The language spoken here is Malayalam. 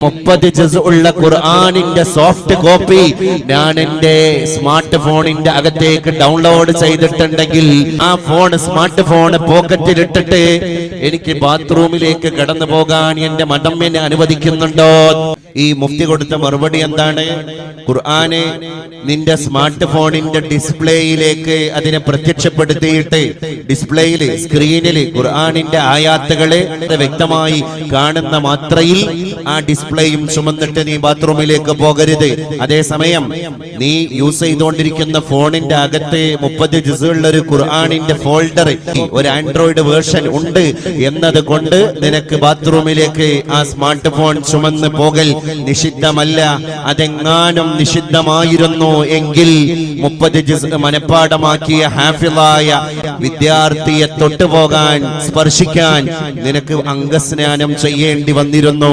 മുപ്പത് ജസ് ഉള്ള ഖുർആാനിന്റെ സോഫ്റ്റ് കോപ്പി ഞാൻ എന്റെ സ്മാർട്ട് ഫോണിന്റെ അകത്തേക്ക് ഡൗൺലോഡ് ചെയ്തിട്ടുണ്ടെങ്കിൽ ആ ഫോൺ സ്മാർട്ട് ഫോൺ പോക്കറ്റിൽ ഇട്ടിട്ട് എനിക്ക് ബാത്റൂമിലേക്ക് കടന്നു പോകാൻ എന്റെ മഠം എന്നെ അനുവദിക്കുന്നുണ്ടോ? ഈ മുഫ്തി കൊടുത്ത മറുപടി എന്താണ്? ഖുർആാനെ നിന്റെ സ്മാർട്ട് ഫോണിന്റെ ഡിസ്പ്ലേയിലേക്ക് അതിനെ പ്രത്യക്ഷപ്പെടുത്തിയിട്ട് ഡിസ്പ്ലേയിൽ സ്ക്രീനിൽ ഖുർആാനിന്റെ ആയാത്തുകളെ വ്യക്തമായി കാണുന്ന മാത്രയിൽ ആ ഡിസ്പ്ലേയും ചുമന്നിട്ട് നീ ബാത്റൂമിലേക്ക് പോകരുത്. അതേസമയം നീ യൂസ് ചെയ്തുകൊണ്ടിരിക്കുന്ന ഫോണിന്റെ അകത്ത് മുപ്പത് ജിസുള്ള ഒരു ഖുർആാനിന്റെ ഫോൾഡർ ഒരു ആൻഡ്രോയിഡ് വേർഷൻ ഉണ്ട് എന്നത് കൊണ്ട് നിനക്ക് ബാത്റൂമിലേക്ക് ആ സ്മാർട്ട് ഫോൺ ചുമന്ന് പോകൽ നിഷിദ്ധമല്ല. അതെങ്ങാനും നിഷിദ്ധമായിരുന്നു എങ്കിൽ മുപ്പത് മനഃപ്പാടമാക്കിയ ഹാഫിളായ വിദ്യാർത്ഥിയെ തൊട്ടുപോകാൻ സ്പർശിക്കാൻ നിനക്ക് അംഗസ്നാനം ചെയ്യേണ്ടി വന്നിരുന്നു.